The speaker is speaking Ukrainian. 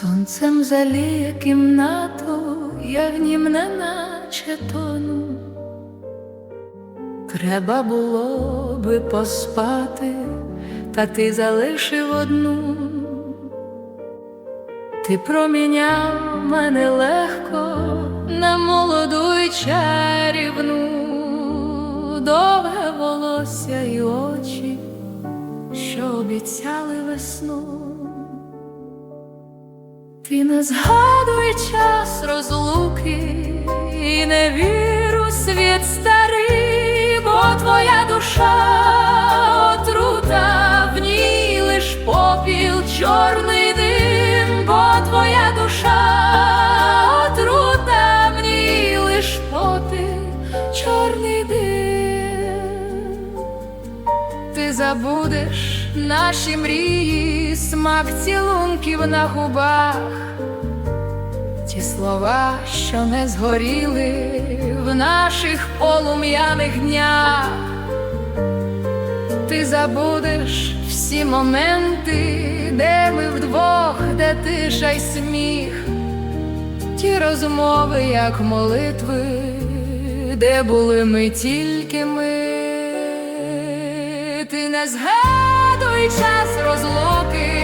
Сонцем заліє кімнату, я в нім неначе тону. Треба було би поспати, та ти залишив одну. Ти проміняв мене легко на молоду й чарівну, довге волосся й очі, що обіцяли весну. Ти не згадуй час розлуки і не вір у світ старий, бо твоя душа отрута, в ній лиш попіл, чорний дим, бо твоя душа отрута, в ній лиш попіл, чорний дим. Ти забудеш наші мрії, смак цілунків на губах, ті слова, що не згоріли в наших полум'яних днях. Ти забудеш всі моменти, де ми вдвох, де тиша й сміх, ті розмови, як молитви, де були ми тільки ми, ти не згадуй час розлуки